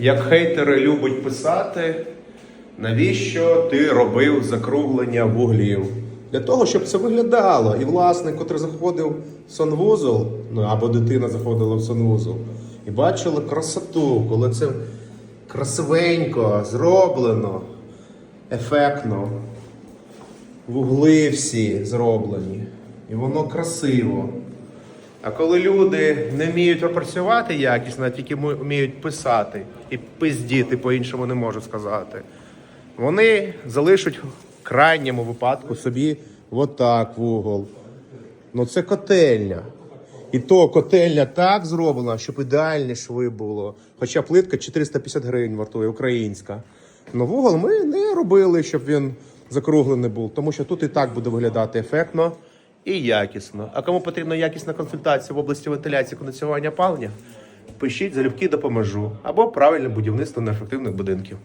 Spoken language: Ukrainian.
Як хейтери любять писати, навіщо ти робив закруглення вуглів? Для того, щоб це виглядало. І власник, котрий заходив в санвузол, ну або дитина заходила в санвузол, і бачила красоту, коли це красивенько зроблено, ефектно. Вугли всі зроблені. І воно красиво. А коли люди не вміють працювати якісно, а тільки вміють писати і пиздіти, по-іншому не можу сказати, вони залишать в крайньому випадку собі отак вугол. Ну це котельня. І то котельня так зроблена, щоб ідеальні шви було. Хоча плитка 450 гривень вартує українська. Ну вугол ми не робили, щоб він закруглений був, тому що тут і так буде виглядати ефектно і якісно. А кому потрібна якісна консультація в області вентиляції кондиціювання опалення, пишіть залюбки допоможу або правильне будівництво неефективних будинків.